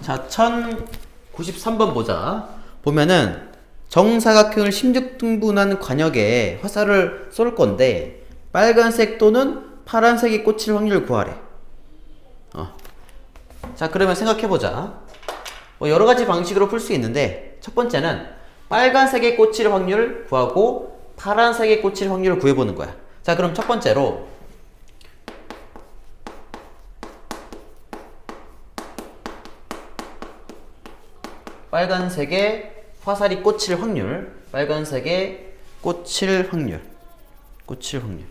자, 1093번 보자. 보면은 정사각형을 16등분한 관역에 화살을 쏠 건데 빨간색 또는 파란색이 꽂힐 확률 구하래. 어. 자, 그러면 생각해 보자. 뭐 여러 가지 방식으로 풀 수 있는데 첫 번째는 빨간색에 꽂힐 확률 구하고 파란색에 꽂힐 확률을 구해 보는 거야. 자, 그럼 첫 번째로 빨간색에 화살이 꽂힐 확률, 빨간색에 꽂힐 확률, 꽂힐 확률.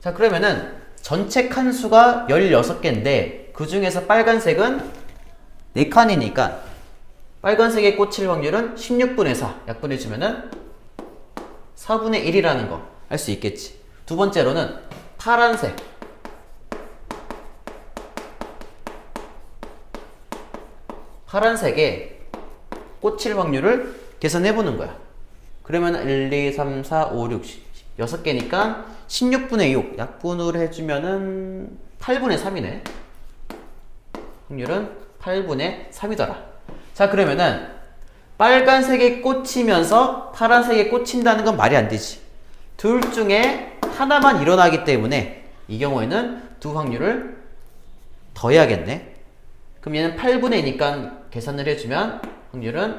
자, 그러면은 전체 칸수가 16개인데 그 중에서 빨간색은 4칸이니까 빨간색에 꽂힐 확률은 16분의 4 약분해주면은 4분의 1이라는 거 알 수 있겠지. 두 번째로는 파란색. 파란색에 꽂힐 확률을 계산해 보는 거야. 그러면 1, 2, 3, 4, 5, 6, 6 개니까 16분의 6 약분을 해주면은 8분의 3이네. 확률은 8분의 3이더라. 자, 그러면은 빨간색에 꽂히면서 파란색에 꽂힌다는 건 말이 안 되지. 둘 중에 하나만 일어나기 때문에 이 경우에는 두 확률을 더해야겠네. 그럼 얘는 8분의 2니까 계산을 해주면 확률은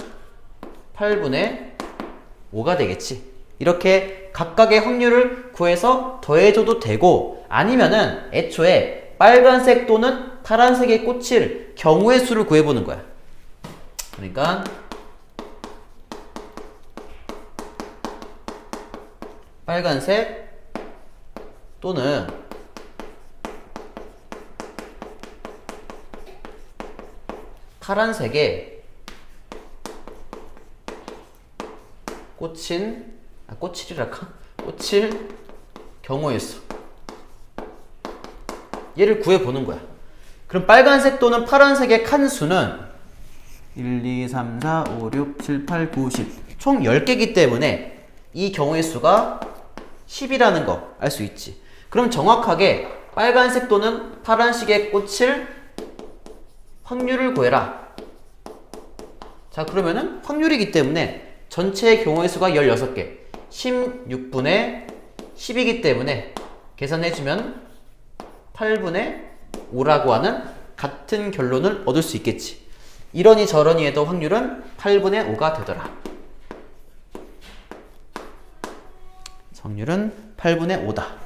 8분의 5가 되겠지. 이렇게 각각의 확률을 구해서 더해줘도 되고 아니면은 애초에 빨간색 또는 파란색에 꽂힐 경우의 수를 구해보는 거야. 그러니까 빨간색 또는 파란색에 꽂힌 아 꽂힐이랄까? 꽂힐 경우의 수 얘를 구해 보는 거야. 그럼 빨간색 또는 파란색의 칸 수는 1, 2, 3, 4, 5, 6, 7, 8, 9, 10. 총 10개이기 때문에 이 경우의 수가 10이라는 거 알 수 있지. 그럼 정확하게 빨간색 또는 파란색에 꽂힐 확률을 구해라. 자, 그러면은 확률이기 때문에 전체 경우의 수가 16개. 16분의 10이기 때문에 계산해주면 8분의 5라고 하는 같은 결론을 얻을 수 있겠지. 이러니 저러니 해도 확률은 8분의 5가 되더라. 확률은 8분의 5다.